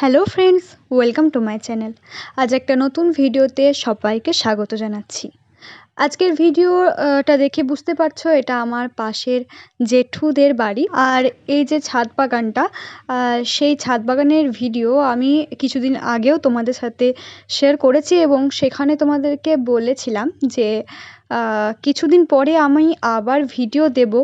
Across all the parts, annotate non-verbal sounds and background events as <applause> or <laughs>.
Hello friends welcome to my channel আজ একটা নতুন ভিডিওতে সবাইকে স্বাগত জানাচ্ছি। আজকের ভিডিওটা দেখে বুঝতে পারছ, এটা আমার পাশের জেঠুদের বাড়ি। আর এই যে ছাদ বাগানটা সেই ছাদ বাগানের ভিডিও আমি কিছুদিন আগেও তোমাদের সাথে শেয়ার করেছি এবং সেখানে তোমাদেরকে বলেছিলাম যে কিছুদিন পরে আমি আবার ভিডিও দেব।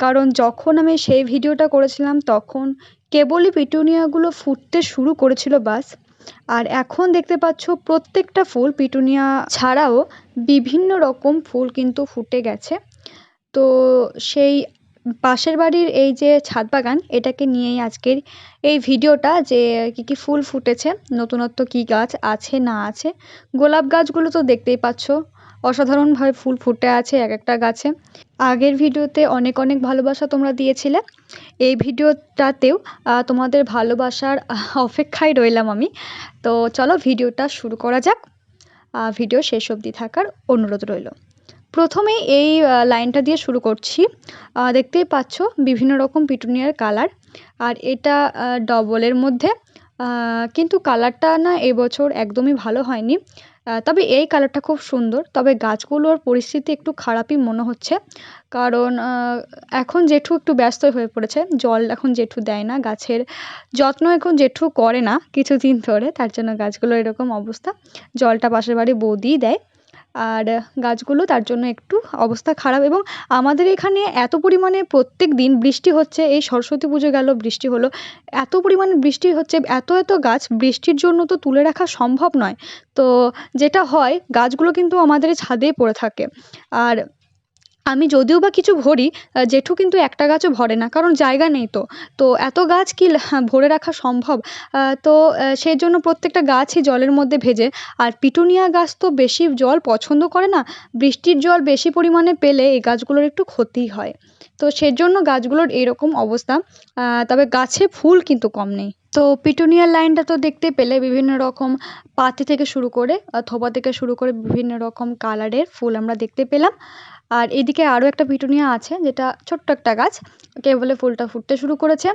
কারণ যখন আমি সেই ভিডিওটা করেছিলাম, তখন কেবলই পিটুনিয়াগুলো ফুটতে শুরু করেছিল বাস। আর এখন দেখতে পাচ্ছ প্রত্যেকটা ফুল পিটুনিয়া ছাড়াও বিভিন্ন রকম ফুল কিন্তু ফুটে গেছে। তো সেই পাশের বাড়ির এই যে ছাদ বাগান, এটাকে নিয়েই আজকের এই ভিডিওটা যে কী কী ফুল ফুটেছে, নতুনত্ব কী গাছ আছে না আছে। গোলাপ গাছগুলো তো দেখতেই পাচ্ছ। অসাধারণভাবে ফুল ফুটে আছে এক একটা গাছে। আগের ভিডিওতে অনেক অনেক ভালোবাসা তোমরা দিয়েছিলে। এই ভিডিওটাতেও তোমাদের ভালোবাসার অপেক্ষায় রইলাম আমি। তো চলো ভিডিওটা শুরু করা যাক। ভিডিও শেষ অবধি থাকার অনুরোধ রইল। প্রথমে এই লাইনটা দিয়ে শুরু করছি। দেখতেই পাচ্ছ বিভিন্ন রকম পিটুনিয়ার কালার। আর এটা ডবলের মধ্যে। কিন্তু কালারটা না এবছর একদমই ভালো হয়নি। তবে এই কালারটা খুব সুন্দর। তবে গাছগুলোর পরিস্থিতি একটু খারাপই মনে হচ্ছে। কারণ এখন জেঠু একটু ব্যস্ত হয়ে পড়েছে। জল এখন জেঠু দেয় না। গাছের যত্ন এখন জেঠু করে না কিছুদিন ধরে। তার জন্য গাছগুলো এরকম অবস্থা। জলটা পাশের বাড়ি বৌদিই দেয়। আর গাছগুলো তার জন্য একটু অবস্থা খারাপ এবং আমাদের এখানে এত পরিমাণে প্রত্যেক দিন বৃষ্টি হচ্ছে, এই সরস্বতী পুজো গেল, বৃষ্টি হলো। এত পরিমাণে বৃষ্টি হচ্ছে, এত এত গাছ বৃষ্টির জন্য তো তুলে রাখা সম্ভব নয়। তো যেটা হয়, গাছগুলো কিন্তু আমাদের ছাদে পড়ে থাকে। আর আমি যদিও বা কিছু ভরি জেঠু কিন্তু একটা গাছও ভরে না, কারণ জায়গা নেই তো। তো এত গাছ কি ভরে রাখা সম্ভব? তো সেই জন্য প্রত্যেকটা গাছই জলের মধ্যে ভেজে, আর পিটুনিয়া গাছ তো বেশি জল পছন্দ করে না, বৃষ্টির জল বেশি পরিমাণে পেলে এই গাছগুলোর একটু ক্ষতি হয়। তো সেজন্য গাছগুলোর এরকম অবস্থা তবে গাছে ফুল কিন্তু কম নেই। তো পিটুনিয়ার লাইনটা তো দেখতে পেলে বিভিন্ন রকম পাতি থেকে শুরু করে থোপা থেকে শুরু করে বিভিন্ন রকম কালারের ফুল আমরা দেখতে পেলাম। আর এদিকে আরও একটা পিটুনিয়া আছে, যেটা ছোট্ট একটা গাছ কেবলে ফুলটা ফুটতে শুরু করেছে।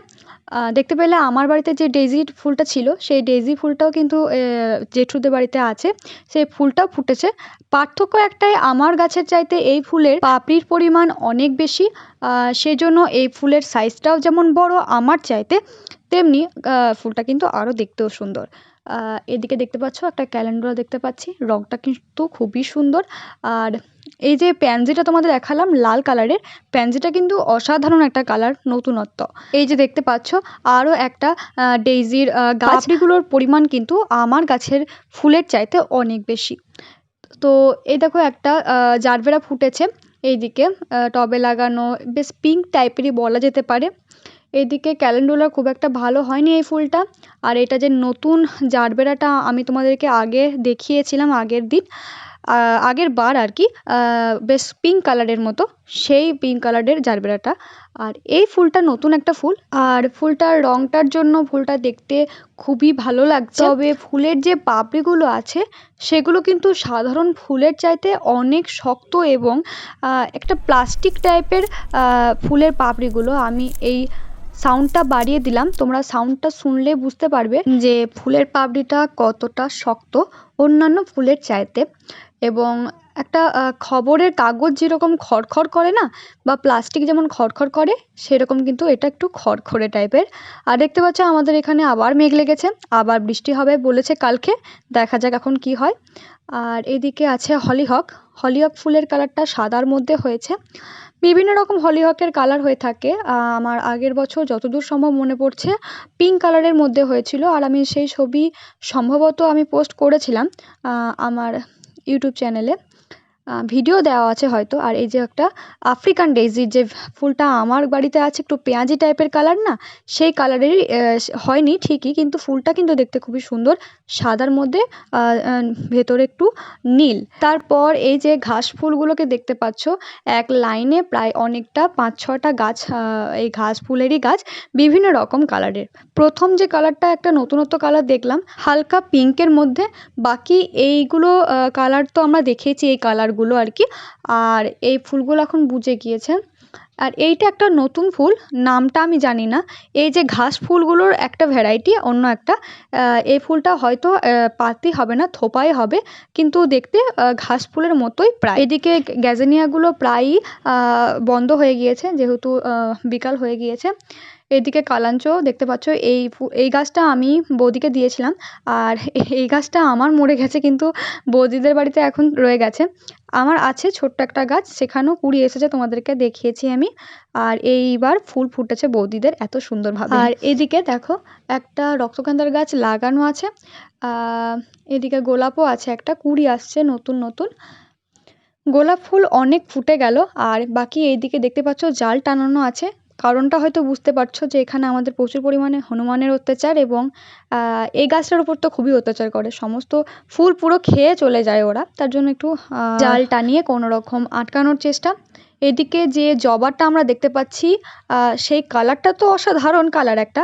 দেখতে পেলে আমার বাড়িতে যে ডেইজি ফুলটা ছিল, সেই ডেইজি ফুলটাও কিন্তু জেঠুদের বাড়িতে আছে। সেই ফুলটাও ফুটেছে। পার্থক্য একটাই, আমার গাছের চাইতে এই ফুলের পাপড়ির পরিমাণ অনেক বেশি। সেজন্য এই ফুলের সাইজটাও যেমন বড় আমার চাইতে, তেমনি ফুলটা কিন্তু আরও দেখতেও সুন্দর। এদিকে দেখতে পাচ্ছ একটা ক্যালেন্ডার দেখতে পাচ্ছি, রংটা কিন্তু খুবই সুন্দর। আর এই যে প্যান্সিটা তোমাদের দেখালাম লাল কালারের প্যান্সিটা কিন্তু অসাধারণ একটা কালার নতুনত্ব। এই যে দেখতে পাচ্ছ আরও একটা ডেইজির গাছগুলোর পরিমাণ কিন্তু আমার গাছের ফুলের চাইতে অনেক বেশি। তো এই দেখো একটা জারবেরা ফুটেছে এইদিকে টবে লাগানো বেশ পিঙ্ক টাইপেরই বলা যেতে পারে। এদিকে ক্যালেন্ডুলা খুব একটা ভালো হয়নি এই ফুলটা। আর এটা যে নতুন জারবেরাটা আমি তোমাদেরকে আগে দেখিয়েছিলাম আগের দিন আগের বার আর কি বেশ পিঙ্ক কালারের মতো সেই পিঙ্ক কালারের জারবেরাটা। আর এই ফুলটা নতুন একটা ফুল আর ফুলটার রঙটার জন্য ফুলটা দেখতে খুবই ভালো লাগছে। তবে ফুলের যে পাপড়িগুলো আছে সেগুলো কিন্তু সাধারণ ফুলের চাইতে অনেক শক্ত এবং একটা প্লাস্টিক টাইপের ফুলের পাপড়িগুলো। আমি এই সাউন্ডটা বাড়িয়ে দিলাম তোমরা সাউন্ডটা শুনলে বুঝতে পারবে যে ফুলের পাপড়িটা কতটা শক্ত অন্যান্য ফুলের চাইতে। এবং একটা খবরের কাগজ যেরকম খড়খড় করে না, বা প্লাস্টিক যেমন খড়খড় করে, সেরকম কিন্তু এটা একটু খড়খড়ে টাইপের। আর দেখতে পাচ্ছ আমাদের এখানে আবার মেঘ লেগেছে, আবার বৃষ্টি হবে বলেছে কালকে, দেখা যাক এখন কি হয়। আর এদিকে আছে হলিহক হলিহক ফুলের কালারটা সাদার মধ্যে হয়েছে। বিভিন্ন রকম হলিহকের কালার হয়ে থাকে আমার আগের বছর যতদূর সম্ভব মনে পড়ছে, পিঙ্ক কালারের মধ্যে হয়েছিল, আর আমি সেই ছবি সম্ভবত আমি পোস্ট করেছিলাম আমার ইউটিউব চ্যানেলে ভিডিও দেওয়া আছে হয়তো। আর এই যে একটা আফ্রিকান ডেইজির যে ফুলটা আমার বাড়িতে আছে, একটু পেঁয়াজি টাইপের কালার না, সেই কালারেরই হয়নি ঠিকই, কিন্তু ফুলটা কিন্তু দেখতে খুবই সুন্দর। সাদার মধ্যে ভেতরে একটু নীল। তারপর এই যে ঘাস ফুলগুলোকে দেখতে পাচ্ছ, এক লাইনে প্রায় অনেকটা পাঁচ ছটা গাছ এই ঘাস ফুলেরই গাছ বিভিন্ন রকম কালারের প্রথম যে কালারটা একটা নতুনত্ব কালার দেখলাম, হালকা পিঙ্কের মধ্যে। বাকি এইগুলো কালার তো আমরা দেখেছি এই কালার ফুলগুলো আর কি। আর এই ফুলগুলো এখন বুঝে গিয়েছে। আর এইটা একটা নতুন ফুল, নামটা আমি জানি না। এই যে ঘাস ফুলগুলোর একটা ভ্যারাইটি অন্য একটা এই ফুলটা হয়তো পাতি হবে না, থোপাই হবে, কিন্তু দেখতে ঘাস ফুলের মতোই প্রায়। এদিকে গ্যাজেনিয়াগুলো প্রায়ই বন্ধ হয়ে গিয়েছে, যেহেতু বিকাল হয়ে গিয়েছে। এদিকে কালাঞ্চ দেখতে পাচ্ছ এই ফু- এই গাছটা আমি বৌদিকে দিয়েছিলাম। আর <laughs> এই গাছটা আমার মরে গেছে কিন্তু বৌদিদের বাড়িতে এখন রয়ে গেছে। আমার আছে ছোট্ট একটা গাছ সেখানেও কুড়ি এসেছে তোমাদেরকে দেখিয়েছি আমি। আর এইবার ফুল ফুটেছে বৌদিদের এত সুন্দরভাবে। আর এদিকে দেখো একটা রক্তকান্দার গাছ লাগানো আছে। এদিকে গোলাপও আছে একটা কুড়ি আসছে নতুন নতুন। গোলাপ ফুল অনেক ফুটে গেল আর বাকি এইদিকে দেখতে পাচ্ছ জাল টানানো আছে। কারণটা হয়তো বুঝতে পারছ যে এখানে আমাদের প্রচুর পরিমাণে হনুমানের অত্যাচার এবং এই গাছটার উপর তো খুবই অত্যাচার করে। সমস্ত ফুল পুরো খেয়ে চলে যায় ওরা। তার জন্য একটু জাল টানিয়ে কোনো রকম আটকানোর চেষ্টা। এদিকে যে জবাটা আমরা দেখতে পাচ্ছি সেই কালারটা তো অসাধারণ কালার একটা।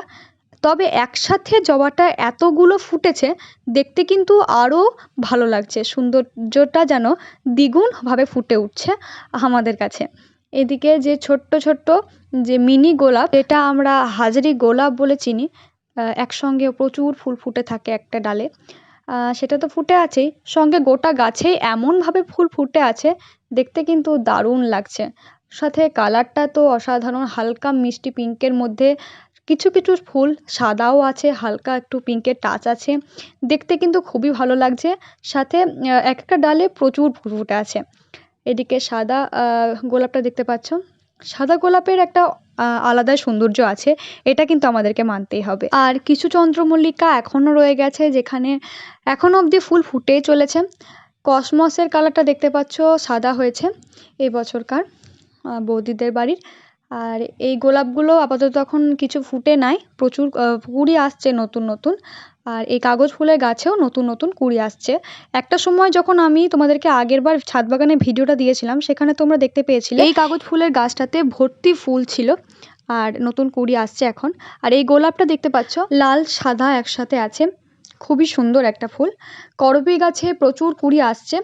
তবে একসাথে জবাটা এতগুলো ফুটেছে, দেখতে কিন্তু আরও ভালো লাগছে। সৌন্দর্যটা যেন দ্বিগুণভাবে ফুটে উঠছে আমাদের কাছে। এদিকে যে ছোট্ট ছোট্ট যে মিনি গোলাপ, এটা আমরা হাজারি গোলাপ বলে চিনি। একসঙ্গে প্রচুর ফুল ফুটে থাকে একটা ডালে। সেটা তো ফুটে আছেই, সঙ্গে গোটা গাছেই এমনভাবে ফুল ফুটে আছে, দেখতে কিন্তু দারুণ লাগছে। সাথে কালারটা তো অসাধারণ, হালকা মিষ্টি পিঙ্কের মধ্যে কিছু কিছু ফুল সাদাও আছে, হালকা একটু পিঙ্কের টাচ আছে, দেখতে কিন্তু খুবই ভালো লাগছে। সাথে এক একটা ডালে প্রচুর ফুল ফুটে আছে। এদিকে সাদা গোলাপটা দেখতে পাচ্ছ? সাদা গোলাপের একটা আলাদা সৌন্দর্য আছে, এটা কিন্তু আমাদেরকে মানতেই হবে। আর কিছু চন্দ্রমল্লিকা এখনও রয়ে গেছে, যেখানে এখনও অবধি ফুল ফুটেই চলেছে। কসমসের কালারটা দেখতে পাচ্ছ, সাদা হয়েছে, এবছরকার বছরকার বৌদিদের বাড়ির। আর এই গোলাপগুলো আপাতত এখন কিছু ফুটে নাই। প্রচুর কুড়ি আসছে নতুন নতুন। আর এই কাগজ ফুলের গাছেও নতুন নতুন কুড়ি আসছে। একটা সময় যখন আমি তোমাদেরকে আগেরবার ছাদ বাগানে ভিডিওটা দিয়েছিলাম, সেখানে তোমরা দেখতে পেয়েছিলে এই কাগজ ফুলের গাছটাতে ভর্তি ফুল ছিল, আর নতুন কুড়ি আসছে এখন। আর এই গোলাপটা দেখতে পাচ্ছ, লাল, সাদা একসাথে আছে। খুবই সুন্দর একটা ফুল। করবী গাছে প্রচুর কুড়ি আসছে।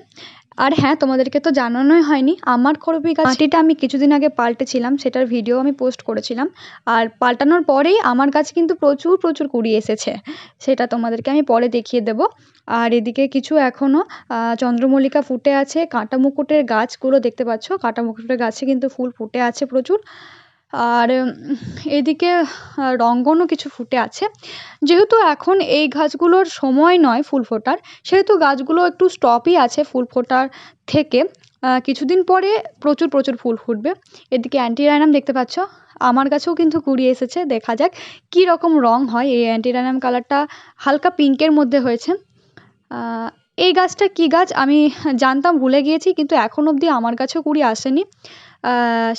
আর হ্যাঁ তোমাদেরকে তো জানানোই হয়নি, আমার খরবি গাছ আমি কিছুদিন আগে পাল্টেছিলাম, সেটার ভিডিও আমি পোস্ট করেছিলাম। আর পাল্টানোর পরেই আমার গাছ কিন্তু প্রচুর প্রচুর কুড়ি এসেছে, সেটা তোমাদেরকে আমি পরে দেখিয়ে দেব। আর এদিকে কিছু এখনও চন্দ্রমল্লিকা ফুটে আছে কাঁটা মুকুটের গাছগুলো দেখতে পাচ্ছ কাঁটা মুকুটের গাছে কিন্তু ফুল ফুটে আছে প্রচুর। আর এদিকে রঙ্গনও কিছু ফুটে আছে। যেহেতু এখন এই গাছগুলোর সময় নয় ফুল ফোটার, সেহেতু গাছগুলো একটু স্টপই আছে ফুল ফোটার থেকে। কিছুদিন পরে প্রচুর প্রচুর ফুল ফুটবে। এদিকে অ্যান্টিরাইনাম দেখতে পাচ্ছ? আমার কাছেও কিন্তু কুড়ি এসেছে, দেখা যাক কী রকম রং হয়। এই অ্যান্টিরাইনাম কালারটা হালকা পিঙ্কের মধ্যে হয়েছে। এই গাছটা কী গাছ আমি জানতাম, ভুলে গিয়েছি, কিন্তু এখন অবধি আমার কাছেও কুড়ি আসেনি।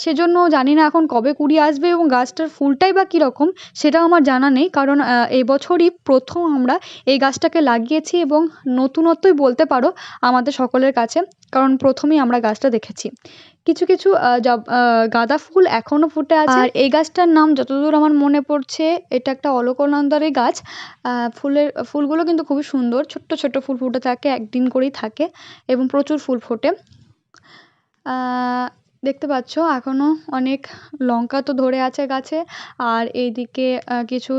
সেজন্য জানি না এখন কবে কুড়ি আসবে এবং গাছটার ফুলটাই বা কীরকম সেটাও আমার জানা নেই। কারণ এবছরই প্রথম আমরা এই গাছটাকে লাগিয়েছি এবং নতুনত্বই বলতে পারো আমাদের সকলের কাছে। কারণ প্রথমেই আমরা গাছটা দেখেছি। কিছু কিছু গাঁদা ফুল এখনও ফুটে আছে। আর এই গাছটার নাম যতদূর আমার মনে পড়ছে, এটা একটা অলকনন্দারই গাছ। ফুলের, ফুলগুলো কিন্তু খুবই সুন্দর। ছোট্ট ছোট্ট ফুল ফুটে থাকে, একদিন করেই থাকে এবং প্রচুর ফুল ফোটে। দেখতে পাচ্ছ, এখনও অনেক লঙ্কা তো ধরে আছে গাছে। আর এইদিকে কিছু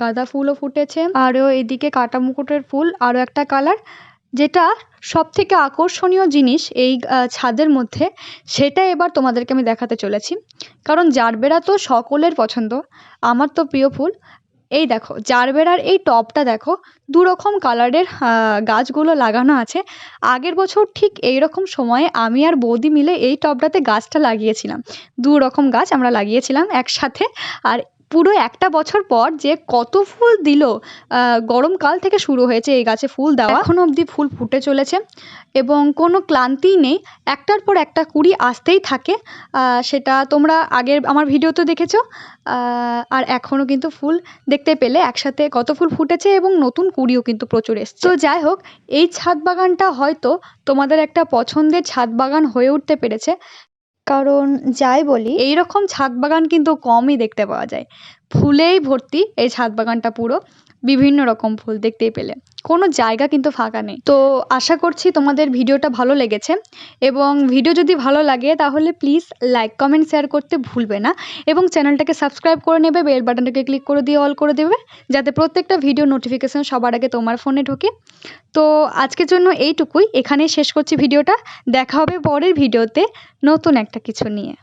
গাঁদা ফুলও ফুটেছে। আরও এইদিকে কাটা মুকুটের ফুল, আরও একটা কালার। যেটা সব থেকে আকর্ষণীয় জিনিস এই ছাদের মধ্যে, সেটা এবার তোমাদেরকে আমি দেখাতে চলেছি। কারণ জারবেরা তো সকলের পছন্দ। আমার তো প্রিয় ফুল। এই দেখো, জারবেরার এই টবটা দেখো, দুরকম কালারের গাছগুলো লাগানো আছে। আগের বছর ঠিক এই রকম সময়ে আমি আর বৌদি মিলে এই টবটাতে গাছটা লাগিয়েছিলাম। দু রকম গাছ আমরা লাগিয়েছিলাম একসাথে। আর পুরো একটা বছর পর যে কত ফুল দিল গরমকাল থেকে শুরু হয়েছে এই গাছে ফুল দেওয়া। এখন অবধি ফুল ফুটে চলেছে এবং কোনো ক্লান্তিই নেই। একটার পর একটা কুড়ি আসতেই থাকে। সেটা তোমরা আগের আমার ভিডিওতে দেখেছ। আর এখনও কিন্তু ফুল দেখতে পেলে একসাথে কত ফুল ফুটেছে এবং নতুন কুড়িও কিন্তু প্রচুর এসছে। তো যাই হোক, এই ছাদ বাগানটা হয়তো তোমাদের একটা পছন্দের ছাদ বাগান হয়ে উঠতে পেরেছে। কারণ যাই বলি এই রকম ছাদ বাগান কিন্তু কমই দেখতে পাওয়া যায়। ফুলেই ভর্তি এই ছাদ বাগানটা পুরো। বিভিন্ন রকম ফুল দেখতেই পেলে। কোনো জায়গা কিন্তু ফাঁকা নেই। তো আশা করছি তোমাদের ভিডিওটা ভালো লেগেছে এবং ভিডিও যদি ভালো লাগে তাহলে প্লিজ লাইক কমেন্ট শেয়ার করতে ভুলবে না এবং চ্যানেলটাকে সাবস্ক্রাইব করে নেবে বেল বাটনটাকে ক্লিক করে দিয়ে অল করে দেবে যাতে প্রত্যেকটা ভিডিও নোটিফিকেশান সবার আগে তোমার ফোনে ঢোকে। তো আজকের জন্য এইটুকুই। এখানেই শেষ করছি ভিডিওটা। দেখা হবে পরের ভিডিওতে নতুন একটা কিছু নিয়ে।